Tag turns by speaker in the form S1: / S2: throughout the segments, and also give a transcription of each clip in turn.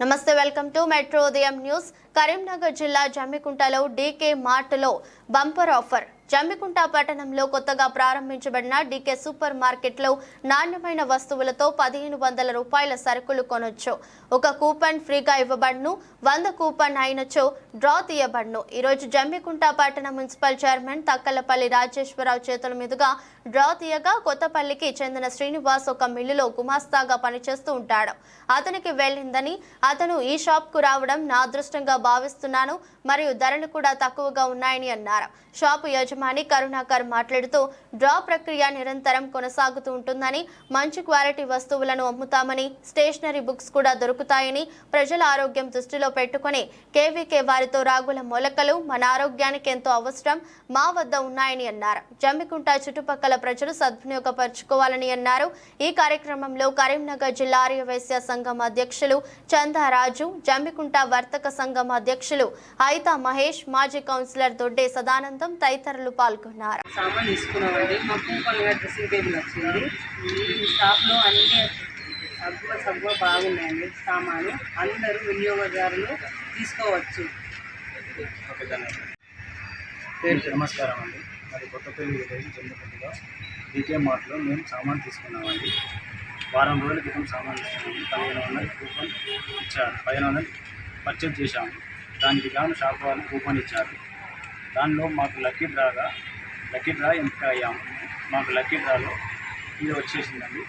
S1: నమస్తే welcome to metro ఉదయం news. Karimnagar జిల్లా జమ్మికుంటలో డీకే మార్ట్లో బంపర్ ఆఫర్. జమ్మికుంట పట్టణంలో కొత్తగా ప్రారంభించబడిన డీకే సూపర్ మార్కెట్లో నాణ్యమైన వస్తువులతో పదిహేను వందల రూపాయల సరుకులు కొనొచ్చు. ఒక కూపన్ ఫ్రీగా ఇవ్వబడును వంద కూపన్ అయినచో డ్రా తీయబడును. ఈరోజు జమ్మికుంట పట్టణ మున్సిపల్ చైర్మన్ తక్కలపల్లి రాజేశ్వరరావు చేతుల మీదుగా డ్రా తీయగా కొత్తపల్లికి చెందిన శ్రీనివాస్ ఒక మిల్లులో గుమాస్తాగా పనిచేస్తూ ఉంటాడు. అతనికి వెళ్ళిందని అతను ఈ షాప్కు రావడం నా అదృష్టంగా భావిస్తున్నాను మరియు ధరలు కూడా తక్కువగా ఉన్నాయని అన్నారు. షాపు యజమాని కరుణాకర్ మాట్లాడుతూ డ్రా ప్రక్రియ నిరంతరం కొనసాగుతూ ఉంటుందని మంచి క్వాలిటీ వస్తువులను అమ్ముతామని స్టేషనరీ బుక్స్ కూడా దొరుకుతాయని ప్రజల ఆరోగ్యం దృష్టిలో పెట్టుకుని కేవీకే వారితో రాగుల మొలకలు మన ఆరోగ్యానికి ఎంతో అవసరం మా వద్ద ఉన్నాయని అన్నారు. జమ్మికుంట చుట్టుపక్కల ప్రజలు సద్వినియోగపరచుకోవాలని అన్నారు. ఈ కార్యక్రమంలో కరీంనగర్ జిల్లా ఆర్యవైశ్య సంఘం అధ్యక్షులు చందారాజు జమ్మికుంట వర్తక సంఘం అధ్యక్షులు అయితా మహేష్ మాజీ కౌన్సిలర్ దొడ్డే సదానందం తదితరులు పాల్గొన్నారు.
S2: సామాన్ తీసుకున్నామండి. మా కూపన్గా డ్రెస్సింగ్ టేబుల్ వచ్చింది ఈ షాప్లో అన్ని సబ్బు సబ్బు బాగున్నాయండి సామాను. అందరూ వినియోగదారులు తీసుకోవచ్చు.
S3: పేరు నమస్కారం అండి. మరి కొత్తపల్లి విలేజ్ జమ్మికుంటలో. డీకే మార్ట్లో మేము సామాన్ తీసుకున్నామండి. వారం రోజుల క్రితం సామాన్ తీసుకున్నాము. పదిహేను వందలు కూపన్ ఇచ్చారు. పదిహేను వందలు పర్చేజ్ చేశాము. దానికి గాను షాప్ వాళ్ళు కూపన్ ఇచ్చారు. దానిలో మాకు లక్కీ డ్రాగా లక్కీ డ్రా ఎంపిక అయ్యాము? మాకు లక్కీ డ్రాలో ఇది వచ్చేసిందండి.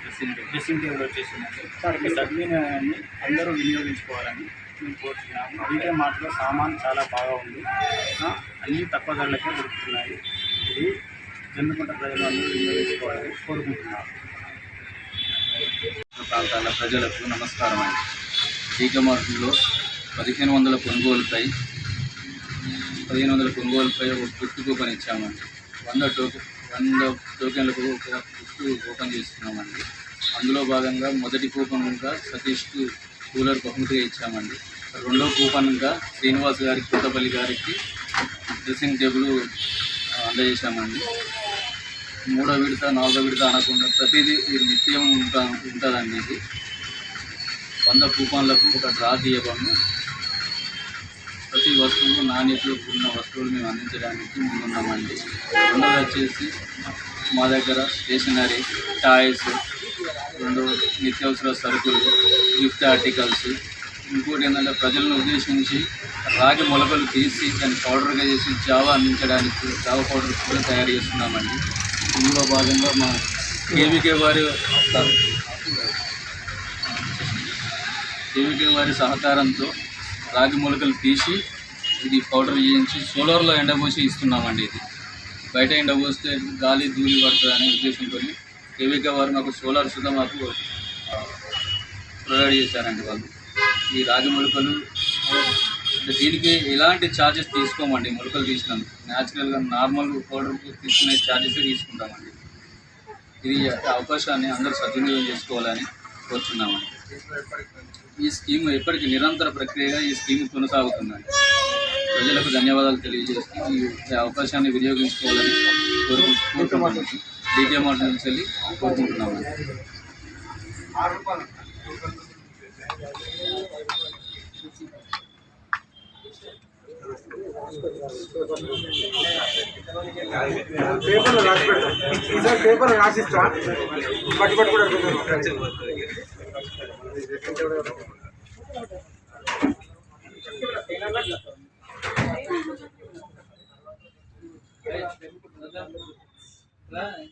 S3: డ్రెస్సింగ్ డ్రెస్సింగ్ టేబుల్ వచ్చేసిందండి. ఈ సద్వినియోగాన్ని అందరూ వినియోగించుకోవాలని మేము కోరుతున్నాము డీకే మార్ట్లో సామాన్ చాలా బాగా ఉంది. అన్నీ తక్కువ ధరలకే దొరుకుతున్నాయి. ఇది జమ్మికుంట ప్రజలు అందరూ వినియోగించుకోవాలని కోరుకుంటున్నాము.
S4: ప్రాంతాల ప్రజలకు నమస్కారం అండి టీకా మార్కెట్లో పదిహేను వందల కొనుగోలుపై పదిహేను వందల కొనుగోలుపై ఒక గిఫ్ట్ కూపన్ ఇచ్చామండి. వంద టోకెన్ వంద టోకెన్లకు ఒక గిఫ్ట్ కూపన్ చేస్తున్నామండి. అందులో భాగంగా మొదటి కూపన్గా సతీష్కు కూలర్ బహుమతిగా ఇచ్చామండి. రెండో కూపన్గా శ్రీనివాస్ గారికి కొత్తపల్లి గారికి డ్రెస్సింగ్ టేబుల్ అందజేశామండి. మూడో విడత నాలుగో విడత అనకుండా ప్రతిదీ ఇది నిత్యం ఉంటా ఉంటుందండి ఇది. వంద కూపన్లకు ఒక డ్రా తీయబడము ప్రతి వస్తువు నాణ్యతలో కూడిన వస్తువులు మేము అందించడానికి ముందున్నామండి. రెండోది వచ్చేసి మా దగ్గర స్టేషనరీ టాయ్స్ రెండు నిత్యావసర సరుకులు గిఫ్ట్ ఆర్టికల్స్ ఇంకోటి ఏంటంటే ప్రజలను ఉద్దేశించి రాగి మొలకలు తీసి దాన్ని పౌడర్గా చేసి జావా అందించడానికి జావా పౌడర్ కూడా తయారు చేస్తున్నామండి. ఇందులో భాగంగా మా కేవీకే వారి కేవీకే వారి సహకారంతో రాగి మొలకలు తీసి ఇది పౌడర్ చేయించి సోలార్లో ఎండబోసి ఇస్తున్నామండి ఇది. బయట ఎండబోస్తే గాలి దూరి పడుతుంది అనే ఉద్దేశంతో ఏవిగా వారు మాకు సోలార్ సుధా మాకు ప్రొవైడ్ చేశారండి వాళ్ళు. ఈ రాగి మొలకలు దీనికి ఎలాంటి ఛార్జెస్ తీసుకోమండి మొలకలు తీసినందుకు? న్యాచురల్గా నార్మల్ పౌడర్ తీసుకునే ఛార్జెస్ తీసుకుంటామండి. ఇది అవకాశాన్ని అందరూ సద్వినియోగం చేసుకోవాలని కోరుతున్నామండి ఈ స్కీమ్ ఇప్పటికీ నిరంతర ప్రక్రియగా ఈ స్కీమ్ కొనసాగుతున్నాయి ప్రజలకు ధన్యవాదాలు తెలియజేస్తూ ఈ అవకాశాన్ని వినియోగించుకోవాలని కోరుకు కోరుకుంటున్నాము డీకే మార్ట్ నుంచి వెళ్ళి కోరుకుంటున్నాము
S5: పేపర్లో రాసి పెడతాం ఈసారి పేపర్ రాసిస్తా పట్టి పట్టు కూడా Right.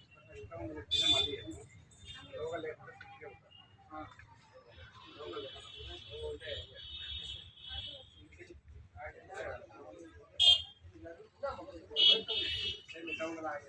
S5: அவங்களாக